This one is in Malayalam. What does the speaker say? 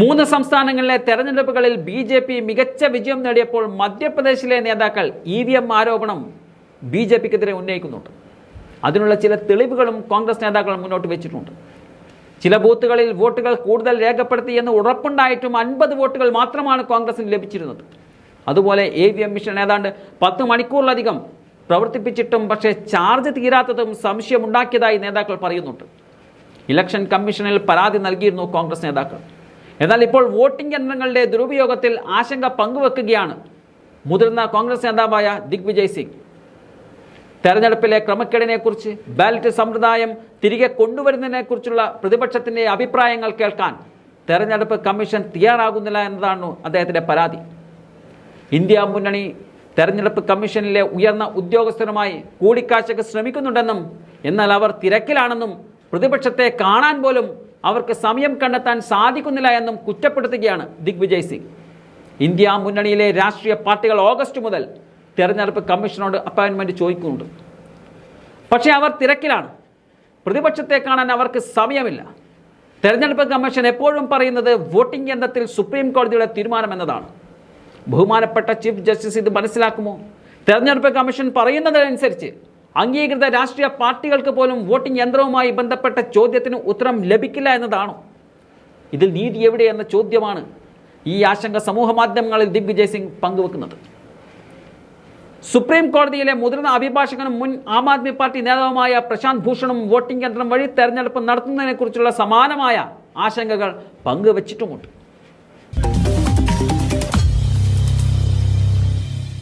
മൂന്ന് സംസ്ഥാനങ്ങളിലെ തെരഞ്ഞെടുപ്പുകളിൽ ബി ജെ പി മികച്ച വിജയം നേടിയപ്പോൾ മധ്യപ്രദേശിലെ നേതാക്കൾ ഇ വി എം ആരോപണം ബി ജെ പിക്കെതിരെ ഉന്നയിക്കുന്നുണ്ട്. അതിനുള്ള ചില തെളിവുകളും കോൺഗ്രസ് നേതാക്കൾ മുന്നോട്ട് വെച്ചിട്ടുണ്ട്. ചില ബൂത്തുകളിൽ വോട്ടുകൾ കൂടുതൽ രേഖപ്പെടുത്തി എന്ന് ഉറപ്പുണ്ടായിട്ടും അൻപത് വോട്ടുകൾ മാത്രമാണ് കോൺഗ്രസിന് ലഭിച്ചിരുന്നത്. അതുപോലെ എ വി എം മിഷൻ ഏതാണ്ട് പത്ത് മണിക്കൂറിലധികം പ്രവർത്തിപ്പിച്ചിട്ടും പക്ഷേ ചാർജ് തീരാത്തതും സംശയമുണ്ടാക്കിയതായി നേതാക്കൾ പറയുന്നുണ്ട്. ഇലക്ഷൻ കമ്മീഷനിൽ പരാതി നൽകിയിരുന്നു കോൺഗ്രസ് നേതാക്കൾ. എന്നാൽ ഇപ്പോൾ വോട്ടിംഗ് യന്ത്രങ്ങളുടെ ദുരുപയോഗത്തിൽ ആശങ്ക പങ്കുവെക്കുകയാണ് മുതിർന്ന കോൺഗ്രസ് നേതാവായ ദിഗ്വിജയ് സിംഗ്. തെരഞ്ഞെടുപ്പിലെ ക്രമക്കേടിനെക്കുറിച്ച് ബാലറ്റ് സമ്പ്രദായം തിരികെ കൊണ്ടുവരുന്നതിനെക്കുറിച്ചുള്ള പ്രതിപക്ഷത്തിന്റെ അഭിപ്രായങ്ങൾ കേൾക്കാൻ തെരഞ്ഞെടുപ്പ് കമ്മീഷൻ തയ്യാറാകുന്നില്ല എന്നതാണ് അദ്ദേഹത്തിന്റെ പരാതി. ഇന്ത്യ മുന്നണി തെരഞ്ഞെടുപ്പ് കമ്മീഷനിലെ ഉയർന്ന ഉദ്യോഗസ്ഥരുമായി കൂടിക്കാഴ്ചയ്ക്ക് ശ്രമിക്കുന്നുണ്ടെന്നും എന്നാൽ അവർ തിരക്കിലാണെന്നും പ്രതിപക്ഷത്തെ കാണാൻ പോലും അവർക്ക് സമയം കണ്ടെത്താൻ സാധിക്കുന്നില്ല എന്നും കുറ്റപ്പെടുത്തുകയാണ് ദിഗ്വിജയ് സിംഗ്. ഇന്ത്യ മുന്നണിയിലെ രാഷ്ട്രീയ പാർട്ടികൾ ഓഗസ്റ്റ് മുതൽ തെരഞ്ഞെടുപ്പ് കമ്മീഷനോട് അപ്പോയിൻമെന്റ് ചോദിക്കുന്നുണ്ട്. പക്ഷേ അവർ തിരക്കിലാണ്. പ്രതിപക്ഷത്തെ കാണാൻ അവർക്ക് സമയമില്ല. തെരഞ്ഞെടുപ്പ് കമ്മീഷൻ എപ്പോഴും പറയുന്നത് വോട്ടിംഗ് യന്ത്രത്തിൽ സുപ്രീം കോടതിയുടെ തീരുമാനമെന്നതാണ് ബഹുമാനപ്പെട്ട ചീഫ് ജസ്റ്റിസ് ഇത് മനസ്സിലാക്കുമോ? തെരഞ്ഞെടുപ്പ് കമ്മീഷൻ പറയുന്നതനുസരിച്ച് അംഗീകൃത രാഷ്ട്രീയ പാർട്ടികൾക്ക് പോലും വോട്ടിംഗ് യന്ത്രവുമായി ബന്ധപ്പെട്ട ചോദ്യത്തിന് ഉത്തരം ലഭിക്കില്ല എന്നതാണോ? ഇതിൽ നീതി എവിടെ എന്ന ചോദ്യമാണ് ഈ ആശങ്ക സമൂഹ മാധ്യമങ്ങളിൽ ദിഗ്വിജയ് സിംഗ് പങ്കുവെക്കുന്നത്. സുപ്രീം കോടതിയിലെ മുതിർന്ന അഭിഭാഷകനും മുൻ ആം ആദ്മി പാർട്ടി നേതാവുമായ പ്രശാന്ത് ഭൂഷണും വോട്ടിംഗ് യന്ത്രം വഴി തെരഞ്ഞെടുപ്പ് നടത്തുന്നതിനെക്കുറിച്ചുള്ള സമാനമായ ആശങ്കകൾ പങ്കുവച്ചിട്ടുമുണ്ട്.